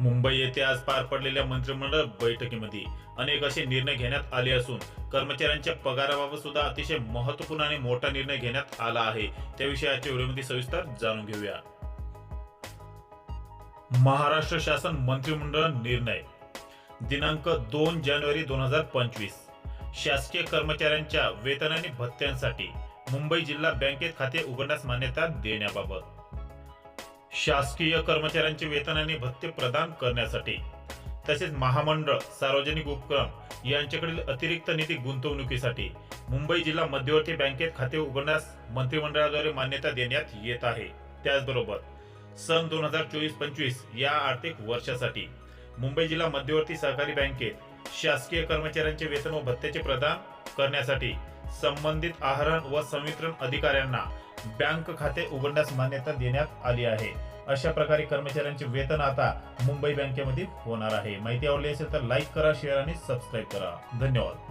मुंबई येथे आज पार पडलेल्या मंत्रिमंडळ बैठकीमध्ये अनेक असे निर्णय घेण्यात आले असून कर्मचाऱ्यांच्या पगाराबाबत सुद्धा अतिशय महत्त्वपूर्ण आणि मोठा निर्णय घेण्यात आला आहे. त्याविषयी आजच्या व्हिडिओमध्ये सविस्तर जाणून घेऊया. महाराष्ट्र शासन मंत्रिमंडळ निर्णय. दिनांक दोन जानेवारी दोन हजार पंचवीस. शासकीय कर्मचाऱ्यांच्या वेतन आणि भत्त्यांसाठी मुंबई जिल्हा बँकेत खाते उघडण्यास मान्यता देण्याबाबत. शासकीय कर्मचाऱ्यांचे वेतन आणि भत्ते प्रदान करण्यासाठी तसेच महामंडळ सार्वजनिक उपक्रम यांच्याकडील अतिरिक्त निधी गुंतवणुकीसाठी मुंबई जिल्हा मध्यवर्ती बँकेत खाते उघडण्यास मंत्रिमंडळाद्वारे मान्यता देण्यात येत आहे. त्याचबरोबर सन दोन हजार चोवीस पंचवीस या आर्थिक वर्षासाठी मुंबई जिल्हा मध्यवर्ती सहकारी बँकेत शासकीय कर्मचाऱ्यांचे वेतन व भत्त्याचे प्रदान करण्यासाठी संबंधित आहरण व संवितरण अधिकाऱ्यांना बँक खाते उघडण्यास मान्यता देण्यात आली आहे. अशा प्रकारे कर्मचाऱ्यांचे वेतन आता मुंबई बँकेमध्ये होणार आहे. माहिती आवडली असेल तर लाईक करा शेअर आणि सबस्क्राईब करा. धन्यवाद.